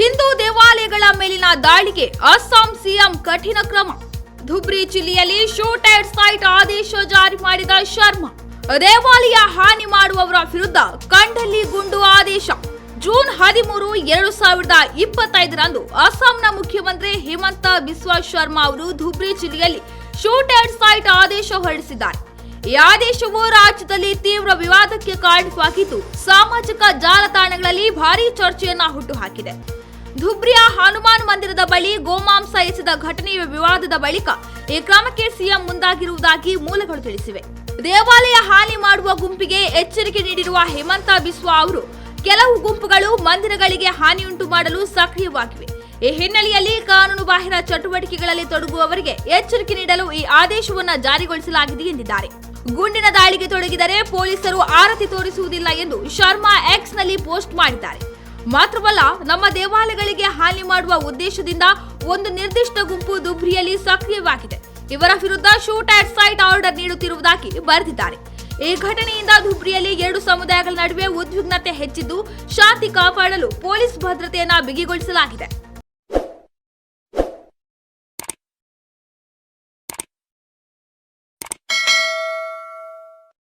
ಹಿಂದೂ ದೇವಾಲಯಗಳ ಮೇಲಿನ ದಾಳಿಗೆ ಅಸ್ಸಾಂ ಸಿಎಂ ಕಠಿಣ ಕ್ರಮ. ಧುಬ್ರಿ ಜಿಲ್ಲೆಯಲ್ಲಿ ಶೂಟ್ ಅಂಡ್ ಸೈಟ್ ಆದೇಶ ಜಾರಿ ಮಾಡಿದ ಶರ್ಮಾ. ದೇವಾಲಯ ಹಾನಿ ಮಾಡುವವರ ವಿರುದ್ಧ ಕಂಡಲ್ಲಿ ಗುಂಡು ಆದೇಶ. ಜೂನ್ ಹದಿಮೂರು, ಎರಡು ಸಾವಿರದ ಇಪ್ಪತ್ತೈದರಂದು ಅಸ್ಸಾಂನ ಮುಖ್ಯಮಂತ್ರಿ ಹಿಮಂತ ಬಿಸ್ವಾ ಶರ್ಮಾ ಅವರು ಧುಬ್ರಿ ಜಿಲ್ಲೆಯಲ್ಲಿ ಶೂಟ್ ಅಂಡ್ ಸೈಟ್ ಆದೇಶ ಹೊರಡಿಸಿದ್ದಾರೆ. ಈ ಆದೇಶವು ರಾಜ್ಯದಲ್ಲಿ ತೀವ್ರ ವಿವಾದಕ್ಕೆ ಕಾರಣವಾಗಿದ್ದು, ಸಾಮಾಜಿಕ ಜಾಲತಾಣಗಳಲ್ಲಿ ಭಾರೀ ಚರ್ಚೆಯನ್ನ ಹುಟ್ಟುಹಾಕಿದೆ ಧುಬ್ರಿಯ ಹನುಮಾನ್ ಮಂದಿರದ ಬಳಿ ಗೋಮಾಂಸ ಎಸೆದ ಘಟನೆಯ ವಿವಾದದ ಬಳಿಕ ಈ ಕ್ರಮಕ್ಕೆ ಸಿಎಂ ಮುಂದಾಗಿರುವುದಾಗಿ ಮೂಲಗಳು ತಿಳಿಸಿವೆ. ದೇವಾಲಯ ಹಾನಿ ಮಾಡುವ ಗುಂಪಿಗೆ ಎಚ್ಚರಿಕೆ ನೀಡಿರುವ ಹೇಮಂತ ಬಿಸ್ವಾ ಅವರು, ಕೆಲವು ಗುಂಪುಗಳು ಮಂದಿರಗಳಿಗೆ ಹಾನಿಯುಂಟು ಮಾಡಲು ಸಕ್ರಿಯವಾಗಿವೆ. ಈ ಹಿನ್ನೆಲೆಯಲ್ಲಿ ಕಾನೂನು ಬಾಹಿರ ಚಟುವಟಿಕೆಗಳಲ್ಲಿ ತೊಡಗುವವರಿಗೆ ಎಚ್ಚರಿಕೆ ನೀಡಲು ಈ ಆದೇಶವನ್ನು ಜಾರಿಗೊಳಿಸಲಾಗಿದೆ ಎಂದಿದ್ದಾರೆ. ಗುಂಡಿನ ದಾಳಿಗೆ ತೊಡಗಿದರೆ ಪೊಲೀಸರು ಆರತಿ ತೋರಿಸುವುದಿಲ್ಲ ಎಂದು ಶರ್ಮಾ ಎಕ್ಸ್ನಲ್ಲಿ ಪೋಸ್ಟ್ ಮಾಡಿದ್ದಾರೆ. ಮಾತ್ರವಲ್ಲ, ನಮ್ಮ ದೇವಾಲಯಗಳಿಗೆ ಹಾನಿ ಮಾಡುವ ಉದ್ದೇಶದಿಂದ ಒಂದು ನಿರ್ದಿಷ್ಟ ಗುಂಪು ದುಬ್ರಿಯಲ್ಲಿ ಸಕ್ರಿಯವಾಗಿದೆ. ಇವರ ವಿರುದ್ಧ ಶೂಟ್ ಆಟ್ ಸೈಟ್ ಆರ್ಡರ್ ನೀಡುತ್ತಿರುವುದಾಗಿ ಬರೆದಿದ್ದಾರೆ. ಈ ಘಟನೆಯಿಂದ ಧುಬ್ರಿಯಲ್ಲಿ ಎರಡು ಸಮುದಾಯಗಳ ನಡುವೆ ಉದ್ವಿಗ್ನತೆ ಹೆಚ್ಚಿದ್ದು, ಶಾಂತಿ ಕಾಪಾಡಲು ಪೊಲೀಸ್ ಭದ್ರತೆಯನ್ನ ಬಿಗಿಗೊಳಿಸಲಾಗಿದೆ.